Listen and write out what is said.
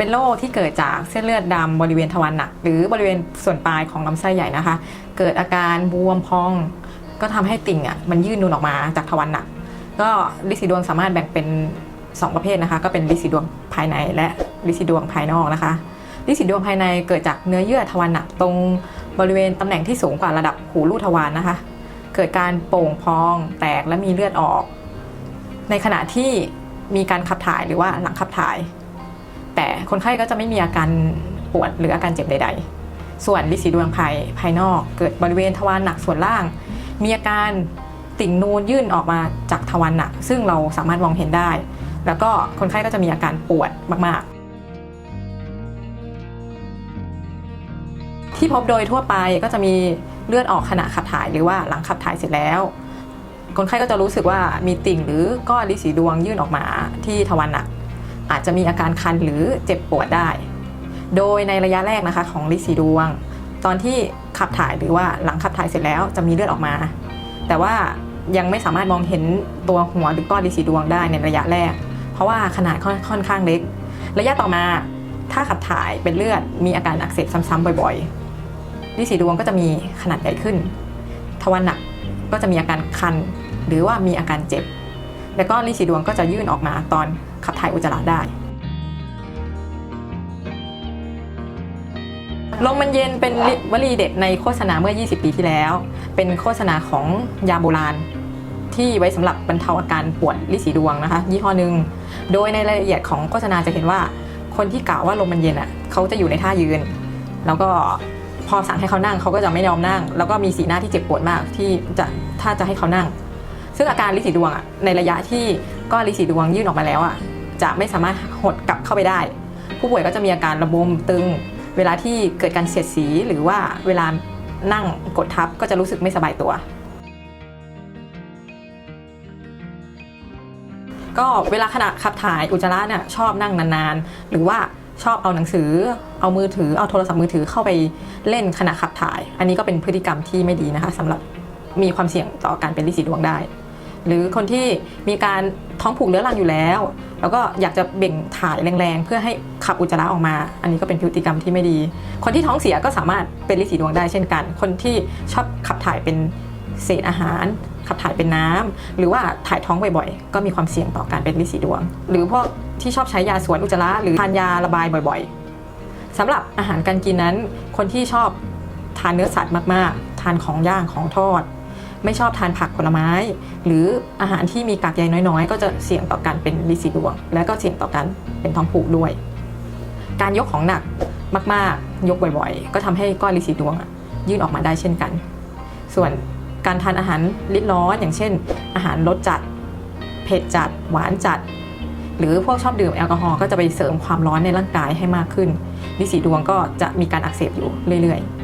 เป็นโรคที่เกิดจากเส้นเลือดดำบริเวณทวารหนัก หรือบริเวณส่วนปลายของลำไส้ใหญ่นะคะ เกิดอาการบวมพอง ก็ทำให้ติ่งอะมันยื่นนูนออกมาจากทวารหนัก ก็ลิสีดวงสามารถแบ่งเป็น 2 ประเภทนะคะ ก็เป็นลิสีดวงภายในและลิสีดวงภายนอกนะคะลิสีดวงภายในเกิดจากเนื้อเยื่อทวารหนักตรงบริเวณตำแหน่งที่สูงกว่าระดับหูรูทวารนะคะ เกิดการโป่งพองแตกและมีเลือดออก ในขณะที่มีการขับถ่ายหรือว่าหลังขับถ่าย แต่คนไข้ก็จะไม่มีอาการปวดหรืออาการเจ็บใด ๆ ส่วนลิสีดวงภายภายนอก เกิดบริเวณทวารหนักส่วนล่าง มีอาการติ่งนูนยื่นออกมาจากทวารหนัก ซึ่งเราสามารถมองเห็นได้ แล้วก็คนไข้ก็จะมีอาการปวดมากๆที่พบโดยทั่วไปก็จะมีเลือดออกขณะขับถ่ายหรือว่าหลังขับถ่ายเสร็จแล้ว คนไข้ก็จะรู้สึกว่ามีติ่งหรือก้อนลิสีดวงยื่นออกมาที่ทวารหนัก อาจจะมีอาการคันหรือเจ็บปวดได้ โดยในระยะแรกนะคะของลิสีดวง ตอนที่ขับถ่ายหรือว่าหลังขับถ่ายเสร็จแล้วจะมีเลือดออกมา แต่ว่ายังไม่สามารถมองเห็นตัวหัวหรือก้อนลิสีดวงได้ในระยะแรก เพราะว่าขนาดค่อนอนข้างเล็ก ระยะต่อมาถ้าขับถ่ายเป็นเลือดมีอาการอักเสบซ้ำๆบ่อยๆลิสีดวงก็จะมีขนาดใหญ่ขึ้น ทวารหนักก็จะมีอาการคัน หรือว่ามีอาการเจ็บ แล้วก็ลิสีดวงก็จะยื่นออกมาตอนขับถ่ายอุจจาระได้ลมมันเย็นเป็นวลีเด็ดในโฆษณาเมื่อ 20 ปีที่แล้ว เป็นโฆษณาของยาโบราณ ที่ไว้สำหรับบรรเทาอาการปวดลิสีดวงนะคะ ยี่ห้อหนึ่งโดยในรายละเอียดของโฆษณาจะเห็นว่าคนที่กล่าวว่าลมมันเย็นอะเขาจะอยู่ในท่ายืน แล้วก็พอสั่งให้เขานั่งเขาก็จะไม่ยอมนั่ง แล้วก็มีสีหน้าที่เจ็บปวดมากที่จะถ้าจะให้เขานั่ง ซึ่งอาการลิสีดวงอะในระยะที่ก้อนลิสีดวงยื่นออกมาแล้วอะจะไม่สามารถหดกลับเข้าไปได้ ผู้ป่วยก็จะมีอาการระบมตึง เวลาที่เกิดการเสียดสีหรือว่าเวลานั่งกดทับก็จะรู้สึกไม่สบายตัว ก็เวลาขณะขับถ่ายอุจจาระเนี่ยชอบนั่งนานๆ หรือว่าชอบเอาหนังสือ เอามือถือ เอาโทรศัพท์มือถือเข้าไปเล่นขณะขับถ่าย อันนี้ก็เป็นพฤติกรรมที่ไม่ดีนะคะสำหรับมีความเสี่ยงต่อการเป็นลิสีดวงได้ หรือคนที่มีการท้องผูกเรื้อรังอยู่แล้ว แล้วก็อยากจะเบ่งถ่ายแรงๆ เพื่อให้ขับอุจจาระออกมา อันนี้ก็เป็นพฤติกรรมที่ไม่ดี คนที่ท้องเสียก็สามารถเป็นลิสีดวงได้เช่นกัน คนที่ชอบขับถ่ายเป็นเศษอาหาร ขับถ่ายเป็นน้ำหรือว่าถ่ายท้องบ่อยๆ ก็มีความเสี่ยงต่อการเป็นลิสีดวง หรือพวกที่ชอบใช้ยาสวนอุจจาระหรือทานยาระบายบ่อยๆสำหรับอาหารการกินนั้น คนที่ชอบทานเนื้อสัตว์มากๆ ทานของย่างของทอด ไม่ชอบทานผักผลไม้ หรืออาหารที่มีกากใยน้อยๆ ก็จะเสี่ยงต่อการเป็นลิสีดวง และก็เสี่ยงต่อการเป็นท้องผูกด้วย การยกของหนักมากๆ ยกบ่อยๆ ก็ทำให้ก้อนลิสีดวงยื่นออกมาได้เช่นกัน ส่วนการทานอาหารลิดร้อนอย่างเช่น อาหารรสจัด เผ็ดจัด หวานจัด หรือพวกชอบดื่มแอลกอฮอล์ก็จะไปเสริมความร้อนในร่างกายให้มากขึ้นลิสีดวงก็จะมีการอักเสบอยู่เรื่อยๆ